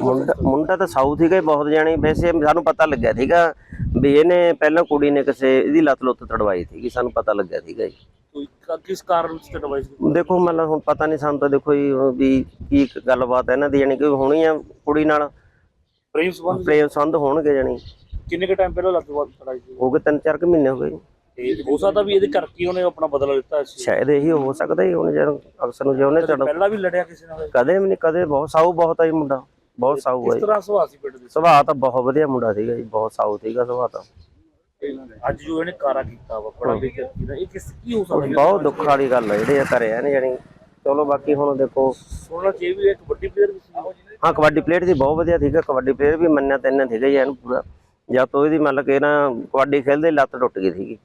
ਮੁੰਡਾ ਮੁੰਡਾ ਤਾਂ ਸਾਊਥ ਸੀਗਾ ਹੀ ਬਹੁਤ ਜਾਣੀ। ਵੈਸੇ ਸਾਨੂੰ ਪਤਾ ਲੱਗਿਆ ਸੀਗਾ ਵੀ ਇਹਨੇ ਪਹਿਲਾਂ ਕੁੜੀ ਨੇ ਕਿਸੇ ਇਹਦੀ ਲੱਤ ਲੁੱਤ ਤੜਵਾਈ ਸੀਗੀ ਸਾਨੂੰ ਪਤਾ ਲੱਗਿਆ ਸੀਗਾ ਜੀ। ਕੋਈ ਕ- ਕਿਸ ਕਾਰਨ ਵਿੱਚ ਡਿਵਾਈਸ ਦੇਖੋ ਮਤਲਬ ਹੁਣ ਪਤਾ ਨਹੀਂ ਸਾਨੂੰ ਤਾਂ ਦੇਖੋ ਜੀ ਵੀ ਕੀ ਗੱਲਬਾਤ ਹੈ ਇਹਨਾਂ ਦੀ ਜਾਣੀ ਕਿ ਹੋਣੀ ਆ ਕੁੜੀ ਨਾਲ। ਪ੍ਰੇਮ ਸੰਬੰਧ ਪ੍ਰੇਮ ਸੰਧ ਹੋਣਗੇ ਜਾਣੀ। ਕਿੰਨੇ ਕ ਟਾਈਮ ਪਹਿਲਾਂ ਲੱਤ ਲੜਾਈ ਸੀ? ਹੋ ਗਏ ਤਿੰਨ ਚਾਰ ਕੁ ਮਹੀਨੇ ਹੋ ਗਏ ਜੀ। ਤੇ ਹੋ ਸਕਦਾ ਵੀ ਇਹਦੇ ਕਰਕੇ ਹੀ ਉਹਨੇ ਆਪਣਾ ਬਦਲਾ ਲਿੱਤਾ ਸੀ ਸ਼ਾਇਦ ਇਹੀ ਹੋ ਸਕਦਾ ਹੀ ਹੁਣ ਜਦੋਂ ਅਕਸਰ ਨੂੰ ਜੇ ਉਹਨੇ ਤੁਹਾਡਾ ਪਹਿਲਾਂ ਵੀ ਲੜਿਆ ਕਿਸੇ ਨਾਲ? ਕਦੇ ਵੀ ਨਹੀਂ ਕਦੇ ਬਹੁਤ ਸਾਊ ਬਹੁਤ ਆ ਜੀ ਮੁੰਡਾ। ਬਹੁਤ ਸਾਊ ਆ ਕਿਸ ਤਰ੍ਹਾਂ ਸੁਭਾਅ ਸੀ ਪਿੰਡ ਦੇ? ਸੁਭਾਅ ਤਾਂ ਬਹੁਤ ਵਧੀਆ ਮੁੰਡਾ ਸੀਗਾ ਜੀ ਬਹੁਤ ਸਾਊ ਸੀਗਾ ਸੁਭਾਅ ਤਾਂ। ਅੱਜ ਜੋ ਇਹਨੇ ਕਾਰਾ ਕੀਤਾ ਵਾ ਬੜਾ ਬੇਇੱਜ਼ਤੀ ਦਾ ਇਹ ਕਿਸ ਕੀ ਹੋ ਸਕਦਾ? ਬਹੁਤ ਦੁੱਖ ਵਾਲੀ ਗੱਲ ਹੈ ਜਿਹੜੇ ਇਹ ਕਰਿਆ ਨੇ ਜਾਣੀ ਚਲੋ ਬਾਕੀ ਹੁਣ ਦੇਖੋ। ਸੁਣਨਾ ਚਾਹੀਏ ਵੀ ਇੱਕ ਵੱਡੀ ਪਲੇਅਰ ਵੀ ਸੀ। ਹਾਂ ਕਬੱਡੀ ਪਲੇਅਰ ਸੀ ਬਹੁਤ ਵਧੀਆ ਸੀਗਾ ਕਬੱਡੀ ਪਲੇਅਰ ਵੀ ਮੰਨਿਆ ਤੈਨਾਂ ਸੀਗਾ ਜੀ ਇਹਨੂੰ ਪੂਰਾ। ਜਦ ਤੋਂ ਇਹਦੀ ਮਤਲਬ ਕਿ ਨਾ ਕਬੱਡੀ ਖੇਲਦੇ ਹੀ ਲੱਤ ਟੁੱਟ ਗਈ ਸੀਗੀ।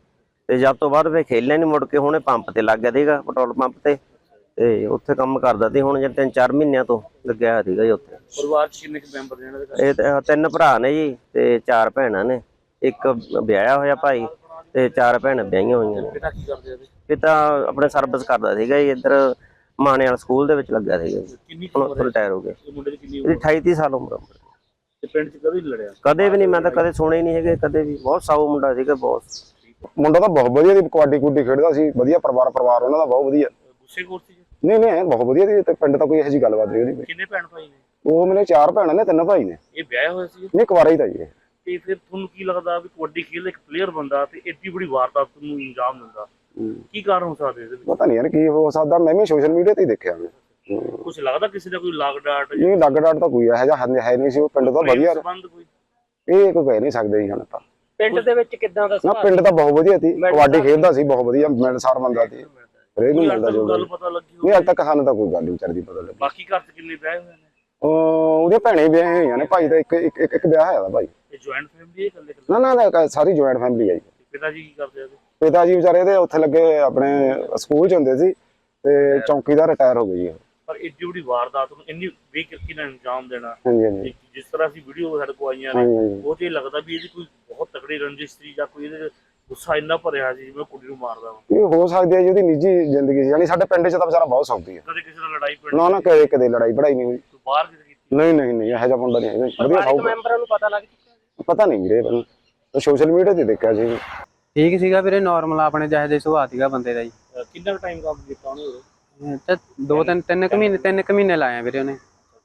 ਤੇ ਜਦ ਤੋਂ ਬਾਅਦ ਫੇ ਖੇਲਿਆ ਨਹੀਂ ਮੁੜ ਕੇ ਹੁਣੇ ਪੰਪ ਤੇ ਲੱਗ ਗਿਆ ਸੀਗਾ ਪੈਟਰੋਲ ਪੰਪ ਤੇ। ਤੇ ਉੱਥੇ ਕੰਮ ਕਰਦਾ ਸੀ ਹੁਣ ਜੇ ਤਿੰਨ ਚਾਰ ਮਹੀਨਿਆਂ ਤੋਂ ਲੱਗਿਆ ਹੋਇਆ ਸੀਗਾ ਜੀ ਉੱਥੇ। ਪਰਿਵਾਰ ਚ ਕਿੰਨੇ ਕੁ ਮੈਂਬਰ ਨੇ ਇਹਨਾਂ ਦੇ ਘਰ? ਇਹ ਤਾਂ ਤਿੰਨ ਭਰਾ ਨੇ ਜੀ ਤੇ ਚਾਰ ਭੈਣਾਂ ਨੇ। ਇੱਕ ਵਿਆਹਿਆ ਹੋਇਆ ਭਾਈ ਤੇ ਚਾਰ ਭੈਣਾਂ ਵਿਆਹੀਆਂ ਹੋਈਆਂ ਨੇ। ਪਿਤਾ ਕੀ ਕਰਦੇ ਆ ਇਹਦੇ? ਪਿਤਾ ਆਪਣੇ ਸਰਵਿਸ ਕਰਦਾ ਸੀਗਾ ਜੀ ਇੱਧਰ ਮਾਣੇ ਵਾਲਾ ਸਕੂਲ ਦੇ ਵਿੱਚ ਲੱਗਿਆ ਸੀਗਾ ਜੀ। ਕਿੰਨੀ ਕੁ ਹੁਣ ਉਮਰ ਹੈ? ਰਿਟਾਇਰ ਹੋ ਇਹ ਮੁੰਡੇ ਦੀ ਕਿੰਨੀ ਇਹਦੀ ਉਮਰ? 28 30 ਸਾਲ ਉਮਰ ਆ। ਤੇ ਪਿੰਡ ਚ ਕਦੇ ਨੀ ਲੜਿਆ? ਕਦੇ ਵੀ ਨਹੀਂ ਮੈਂ ਤਾਂ ਕਦੇ ਸੁਣੇ ਹੀ ਨਹੀਂ ਹੈਗੇ ਕਦੇ ਵੀ। ਬਹੁਤ ਸਾਊ ਮੁੰਡਾ ਸੀਗਾ ਬਹੁਤ। ਮੁੰਡਾ ਤਾਂ ਬਹੁਤ ਵਧੀਆ ਦੀ ਕਬੱਡੀ ਕੁੱਡੀ ਖੇਡਦਾ ਸੀ ਵਧੀਆ ਪਰਿਵਾਰ ਪਰਿਵਾਰ ਉਹਨਾਂ ਦਾ ਬਹੁਤ ਵਧੀਆ। ਗੁੱਸੇ ਖੋਰ ਸੀ ਨਹੀਂ ਨਹੀਂ ਬਹੁਤ ਵਧੀਆ ਦੀ ਤੇ ਪਿੰਡ ਤਾਂ ਕੋਈ ਇਹੋ ਜਿਹੀ ਗੱਲਬਾਤ ਨਹੀਂ ਉਹਦੀ ਕਿੰਨੇ ਭੈਣ ਭਾਈ ਨੇ? ਉਹ ਮੇਰੇ ਚਾਰ ਭੈਣਾਂ ਨੇ ਤਿੰਨ ਭਾਈ ਨੇ। ਇਹ ਵਿਆਹ ਹੋਇਆ ਸੀ? ਨਹੀਂ ਕੁਵਾਰਾ ਹੀ ਤਾਂ ਜੀ ਇਹ। ਤੇ ਫਿਰ ਤੁਹਾਨੂੰ ਕੀ ਲੱਗਦਾ ਵੀ ਕਬੱਡੀ ਖੇਡ ਇੱਕ ਪਲੇਅਰ ਬੰਦਾ ਤੇ ਏਡੀ ਬੜੀ ਵਾਰਦਾਤ ਨੂੰ ਅੰਜਾਮ ਦਿੰਦਾ? ਕੀ ਕਾਰਨ ਹੋ ਸਕਦੇ ਇਹਦੇ ਵਿੱਚ? ਪਤਾ ਨਹੀਂ ਯਾਰ ਕੀ ਹੋ ਸਕਦਾ ਮੈਂ ਵੀ ਸੋਸ਼ਲ ਮੀਡੀਆ ਤੇ ਹੀ ਦੇਖਿਆ ਮੈਂ ਕੁਝ ਲੱਗਦਾ ਕਿਸੇ ਦਾ ਕੋਈ ਲਾਗ ਡਾਟ? ਇਹ ਡਾਟ ਤਾਂ ਕੋਈ ਇਹੋ ਜਿਹਾ ਹੈ- ਹੈ ਨਹੀਂ ਸੀ ਉਹ ਪਿੰਡ ਤਾਂ ਵਧੀਆ। ਸੰਬੰਧ ਕੋਈ? ਇਹ ਕੋਈ ਕਹਿ ਨਹੀਂ ਸਕਦੇ ਜੀ ਹੁਣ ਤਾਂ। ਪਿੰਡ ਦੇ ਵਿੱਚ ਕਿੱਦਾਂ ਦਾ ਨਾ ਪਿੰਡ ਤਾਂ ਬਹੁਤ ਵਧੀਆ ਸੀ ਕਬੱਡੀ ਖੇਡਦਾ ਸੀ ਬਹੁਤ ਵਧੀਆ ਮਿਲਸਾਰ ਬੰਦਾ ਸੀ। ਹਰੇਕ ਨੂੰ ਮਿਲਦਾ ਜੋ ਗੱਲ ਪਤਾ ਲੱਗੀ ਨਹੀਂ ਅੱਜ ਤੱਕ ਸਾਨੂੰ ਤਾਂ ਕੋਈ ਗੱਲ ਨਹੀਂ ਚੜਦੀ ਪਤਾ ਲੱਗੀ। ਬਾਕੀ ਘਰ ਚ ਕਿੰਨੇ ਵਿਆਹ ਹੋਏ ਨੇ? ਉਹ ਉਹਦੇ ਭੈਣੇ ਵਿਆਹ ਹੋਈਆਂ ਨੇ ਭਾਈ ਦਾ ਇੱਕ ਇੱਕ ਇੱਕ- ਇੱਕ ਵਿਆਹ ਹੋਇਆ ਦਾ ਭਾਈ। ਇਹ ਜੁਆਇੰਟ ਫੈਮਿਲੀ ਹੈ ਇਕੱਲੇ ਇਕੱਲੇ? ਨਾ ਨਾ ਨਾ ਸਾਰੀ ਜੁਆਇੰਟ ਫੈਮਿਲੀ ਹੈ ਜੀ। ਪਿਤਾ ਜੀ ਕੀ ਕਰਦੇ ਆ? ਪਿਤਾ ਜੀ ਵਿਚਾਰੇ ਦੇ ਉੱਥੇ ਲੱਗੇ ਆਪਣੇ ਸਕੂਲ ਚ ਹੁੰਦੇ ਸੀ ਤੇ ਚੌਂਕੀਦਾਰ ਰਿਟਾਇਰ ਹੋ ਗਏ ਜੀ। ਪਰ ਏਡੀ ਬੜੀ ਵਾਰਦਾਤ ਨੂੰ ਇੰਨੀ ਬੇਕਿਰਕੀ ਨਾਲ ਅੰਜਾਮ ਦੇਣਾ ਹਾਂਜੀ ਹਾਂਜੀ। ਇੱਕ ਜਿਸ ਤਰ੍ਹਾਂ ਅਸੀਂ ਵੀਡੀਓ ਸਾਡੇ ਕੋਲ ਆਈਆਂ ਨੇ ਹਾਂਜੀ ਹਾਂਜੀ। ਉਹ ਤੇ ਲੱਗਦਾ ਵੀ ਇਹਦੀ ਕੋਈ ਬਹੁਤ ਤਕੜੀ ਰੰਜਿਸ਼ ਸੀ ਜਾਂ ਕੋਈ ਇਹਦੇ 'ਚ ਗੁੱਸਾ ਇੰਨਾ ਭਰਿਆ ਸੀ ਜਿਵੇਂ ਕੁੜੀ ਨੂੰ ਮਾਰਦਾ ਵਾ। ਇਹ ਹੋ ਸਕਦੀ ਹੈ ਜੀ ਉਹਦੀ ਨਿੱਜੀ ਜ਼ਿੰਦਗੀ ਸੀ ਯਾਨੀ ਸਾਡੇ ਪਿੰਡ 'ਚ ਤਾਂ ਵਿਚਾਰਾ ਬਹੁਤ ਸੌਖੀ ਹੈ। ਕਦੇ ਕਿਸੇ ਨਾਲ ਲੜਾਈ ਪਿੰਡ ਨਾ ਨਾ ਕਦੇ ਕਦੇ ਲੜਾਈ ਪੜਾਈ ਨਹੀਂ ਹੋਈ। ਤੋਂ ਬਾਹਰ ਕਿਤੇ ਕੀਤੀ? ਨਹੀਂ ਨਹੀਂ ਨਹੀਂ ਇਹੋ ਜਿਹਾ ਮੁੰਡਾ ਨਹੀਂ ਹੈਗਾ ਵਧੀਆ ਪਰਿਵਾਰਕ ਸੌਖਾ ਮੈਂਬਰਾਂ ਨੂੰ ਪਤਾ ਲੱਗ ਚੁੱਕਾ ਪਤਾ ਨਹੀਂ ਵੀਰੇ ਮੈਨੂੰ ਸੋਸ਼ਲ ਮੀਡੀਆ ਤੇ ਦੇਖਿਆ ਸੀ ਠੀਕ ਸੀਗਾ ਵੀਰੇ ਨਾਰਮਲ ਆਪਣੇ ਜਿਹੇ ਜਿਹੇ ਸੁਭਾਅ ਸੀਗਾ ਬੰਦੇ ਦਾ ਜੀ। ਅਹ ਕਿੰਨਾ ਟਾਈਮ ਕੰਮ ਕੀਤਾ ਉਹਨੇ ਉਰੇ? ਤੇ ਦੋ ਤਿੰਨ ਤਿੰਨ ਕੁ ਮਹੀਨੇ ਤਿੰਨ ਕੁ ਮਹੀਨੇ ਲਾਏ ਆ ਵੀਰੇ ਉਹਨੇ।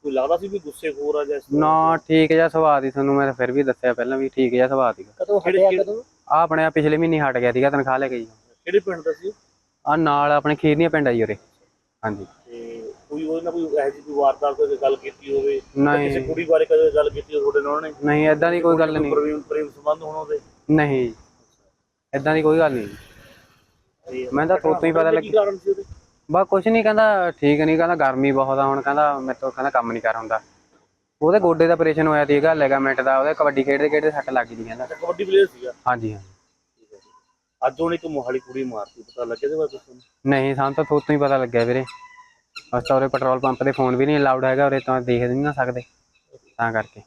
ਕੋਈ ਲੱਗਦਾ ਸੀ ਵੀ ਗੁੱਸੇ ਖੋਰ ਆ ਜਾਂ ਇਸ ਤਰ੍ਹਾਂ? ਨਾ ਠੀਕ ਜਿਹਾ ਸੁਭਾਅ ਦੀ ਤੁਹਾਨੂੰ ਮੈਂ ਫਿਰ ਵੀ ਦੱਸਿਆ ਪਹਿਲਾਂ ਵੀ ਠੀਕ ਜਿਹਾ ਸੁਭਾਅ ਸੀਗਾ। ਕਦੋਂ ਹਟਿਆ ਕਦੋਂ? ਆ ਆਪਣੇ ਆ ਪਿਛਲੇ ਮਹੀਨੇ ਹਟ ਗਿਆ ਸੀਗਾ ਤਨਖਾਹ ਲੈ ਕੇ ਜੀ। ਕਿਹੜੇ ਪਿੰਡ ਦਾ ਸੀ? ਆ ਨਾਲ ਆਪਣੇ ਖੀਰਨੀਆਂ ਪਿੰਡ ਆ ਜੀ ਉਰੇ। ਹਾਂਜੀ। ਤੇ ਕੋਈ ਉਹਦੇ ਨਾਲ ਕੋਈ ਇਹੋ ਜਿਹੀ ਕੋਈ ਗੱਲ ਕੀਤੀ ਹੋਵੇ? ਜਾਂ ਨਹੀਂ। ਕਿਸੇ ਕੁੜੀ ਬਾਰੇ ਕਦੇ ਗੱਲ ਕੀਤੀ ਹੋਵੇ ਤੁਹਾਡੇ ਨਾਲ ਉਹਨੇ? ਨਹੀਂ ਐਦਾਂ ਦੀ ਕੋਈ ਗੱਲ ਨਹੀਂ। ਪ੍ਰੇਮ ਪ੍ਰੇਮ ਸੰਬੰਧ ਹੋਣ ਉਹਦੇ? ਨਹੀਂ ਐਦਾਂ ਦੀ ਕੋਈ ਗੱਲ ਨਹੀਂ ਤੇ ਮੈਂ ਤਾਂ ਤੋਂ ਹੀ ਪਤਾ ਕੀ ਲੱਗੀ। ਕਾਰਨ ਸੀ ਉਹਦੇ? ਕੁਛ ਨਹੀਂ ਕਹਿੰਦਾ ਠੀਕ ਨਹੀਂ ਕਹਿੰਦਾ ਗਰਮੀ ਬਹੁਤ ਆ ਹੁਣ ਕਹਿੰਦਾ ਮੇਰੇ ਤੋਂ ਕਹਿੰਦਾ ਕੰਮ ਨਹੀਂ ਕਰ ਹੁੰਦਾ। ਉਹਦੇ ਗੋਡੇ ਦਾ ਆਪਰੇਸ਼ਨ ਹੋਇਆ ਸੀਗਾ ਲੈਗਾਮੈਂਟ ਦਾ ਉਹਦੇ ਕਬੱਡੀ ਖੇਡਦੇ ਖੇਡਦੇ ਸੱਟ ਲੱਗ ਗਈ ਸੀ। ਕਹਿੰਦਾ ਅੱਛਾ, ਕਬੱਡੀ ਪਲੇਅਰ ਸੀਗਾ? ਹਾਂਜੀ ਹਾਂ ਅੱਜ ਉਹਨੇ ਇੱਕ ਮੋਹਾਲੀ ਕੁੜੀ ਮਾਰਤੀ ਪਤਾ ਲੱਗਿਆ ਇਹਦੇ ਬਾਰੇ ਤੁਹਾਨੂੰ? ਨਹੀਂ ਸਾਨੂੰ ਤਾਂ ਥੋਤੋਂ ਹੀ ਪਤਾ ਲੱਗਿਆ ਵੀਰੇ। ਅਸੀਂ ਤਾਂ ਉਰੇ ਪੈਟਰੋਲ ਪੰਪ ਤੇ ਫੋਨ ਵੀ ਨਹੀਂ ਅਲਾਉਡ ਹੈਗਾ ਉਰੇ ਤਾਂ ਦੇਖ ਨਹੀਂ ਨਾ ਸਕਦੇ ਤਾਂ ਕਰਕੇ।